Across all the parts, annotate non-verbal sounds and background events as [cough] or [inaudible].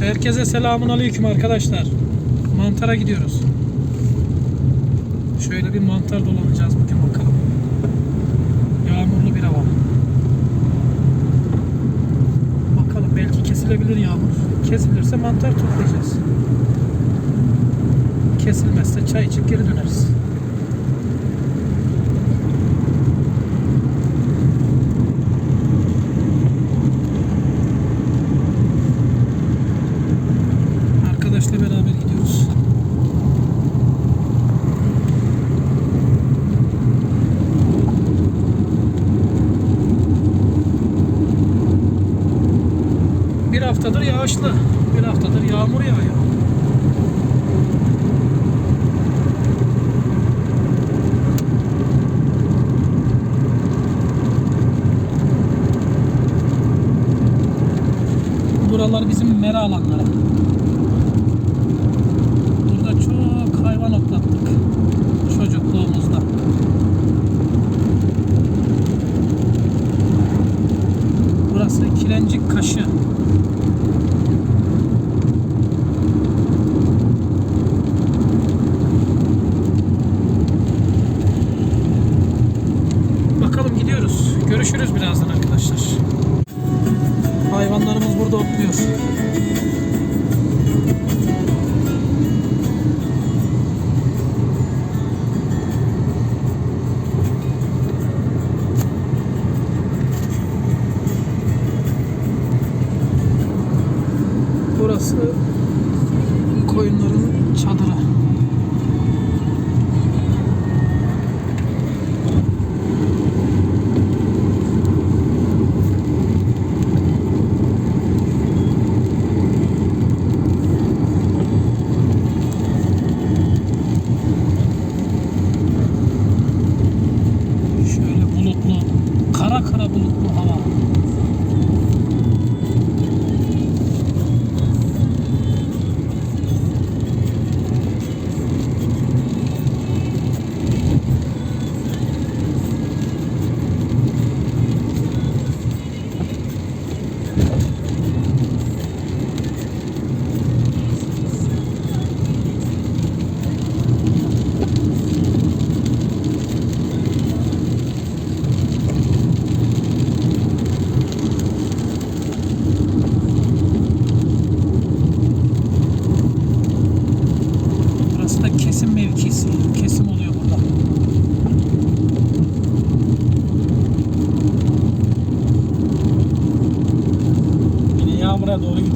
Herkese selamun aleyküm arkadaşlar. Mantara gidiyoruz. Şöyle bir mantar dolanacağız bugün bakalım. Yağmurlu bir hava. Bakalım belki kesilebilir yağmur. Kesilirse mantar toplayacağız. Kesilmezse çay içip geri döneriz. Bir haftadır yağışlı, bir haftadır yağmur yağıyor. Buralar bizim mera alanları. Doğru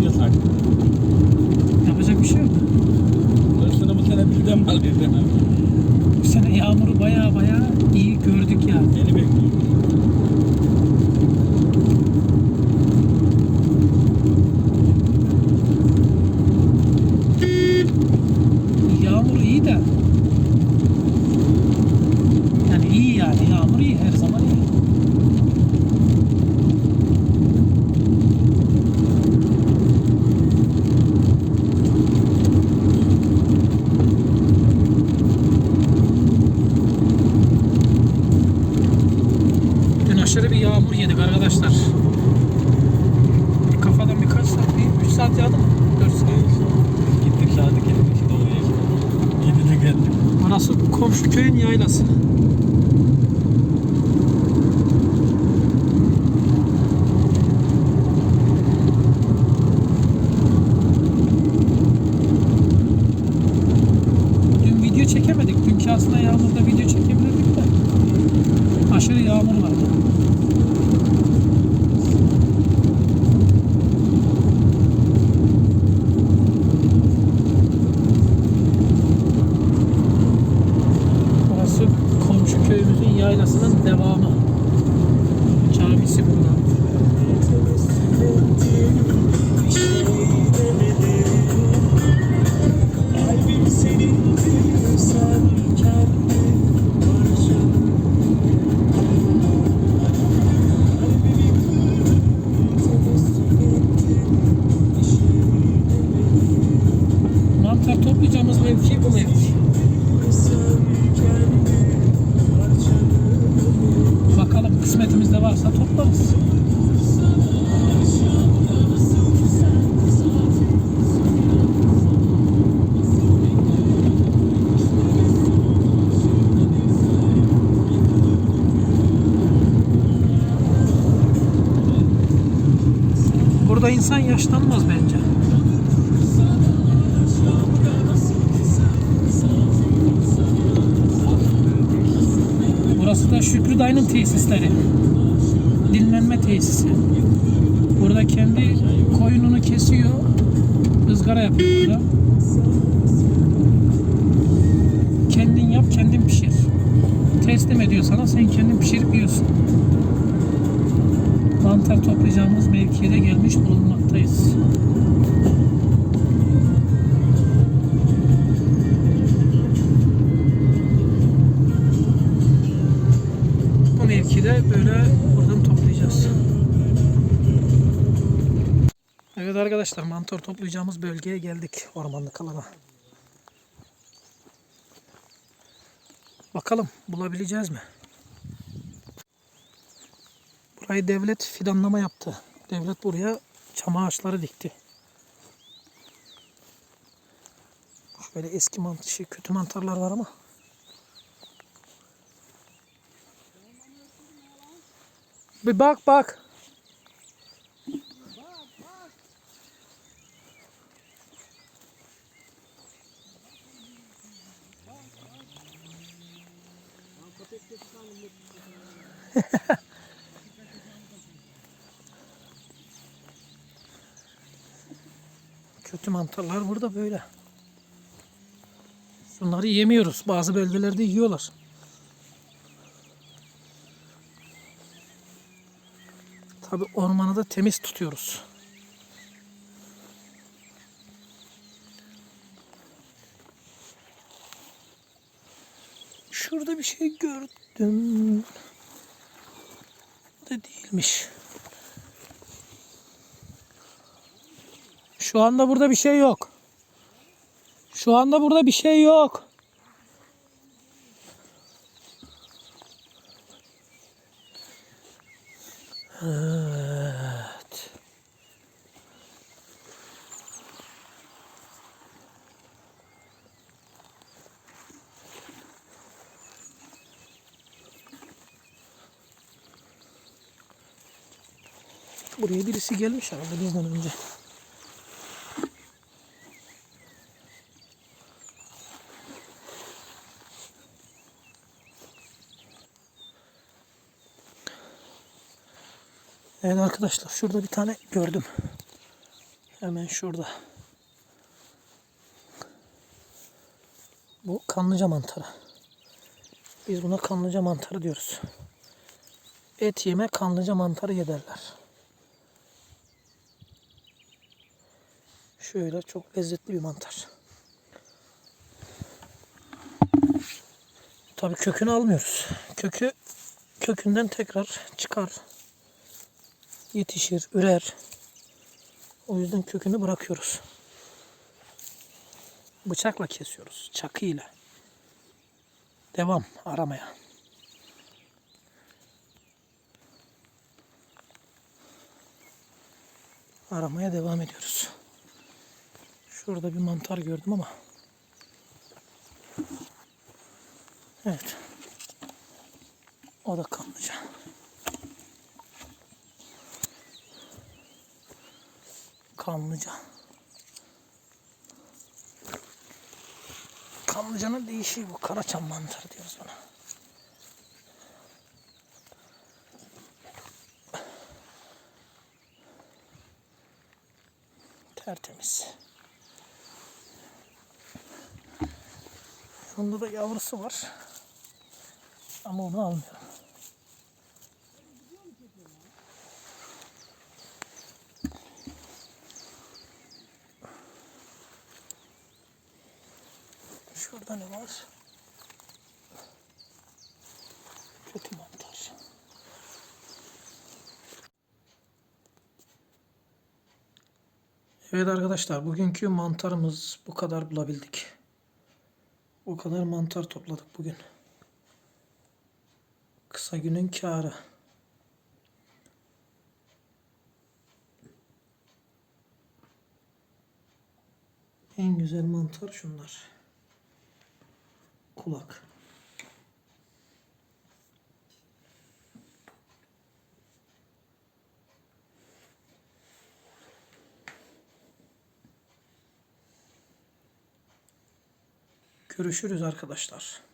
Dün aşırı bir yağmur yedik arkadaşlar. Bir kafadan birkaç saat, bir 3 saat yağdı mı? 4 saat. Gittik sadık geldik. Oraya gittik. De geldik. Burası komşu köyün yaylası. Kısmetimizde varsa toplarız. Burada insan yaşlanmaz bence. Şükrü Dayı'nın tesisleri. Dinlenme tesisi. Burada kendi koyununu kesiyor. ızgara yapıyor burada. Kendin yap, kendin pişir. Teslim ediyor sana, sen kendin pişirip yiyorsun. Mantar toplayacağımız mevkiye de gelmiş bulunmaktayız. Mevkide böyle buradan toplayacağız. Evet arkadaşlar mantar toplayacağımız bölgeye geldik ormanlık alana. Bakalım bulabileceğiz mi? Burayı devlet fidanlama yaptı. Devlet buraya çam ağaçları dikti. Şöyle eski mant şey, kötü mantarlar var ama. Bir bak bak. [laughs] Kötü mantarlar burada böyle. Bunları yemiyoruz. Bazı bölgelerde yiyorlar. Tabi ormanı da temiz tutuyoruz. Şurada bir şey gördüm. Da değilmiş. Şu anda burada bir şey yok. Şu anda burada bir şey yok. Evet. Buraya birisi gelmiş herhalde bizden önce. Evet arkadaşlar şurada bir tane gördüm. Hemen şurada. Bu kanlıca mantarı. Biz buna kanlıca mantarı diyoruz. Et yeme kanlıca mantarı ye derler. Şöyle çok lezzetli bir mantar. Tabii kökünü almıyoruz. Kökü kökünden tekrar çıkar yetişir, ürer. O yüzden kökünü bırakıyoruz. Bıçakla kesiyoruz, çakıyla. Devam aramaya. Aramaya devam ediyoruz. Şurada bir mantar gördüm ama. Evet. O da kanlıca. Kanlıca. Kanlıcanın değişiği bu. Karaçam mantarı diyoruz buna. Tertemiz. Bunda da yavrusu var. Ama onu almıyorum. Şurada ne var? Kötü mantar. Evet arkadaşlar bugünkü mantarımız bu kadar bulabildik. Bu kadar mantar topladık bugün. Kısa günün kârı. En güzel mantar şunlar kulak. Görüşürüz arkadaşlar.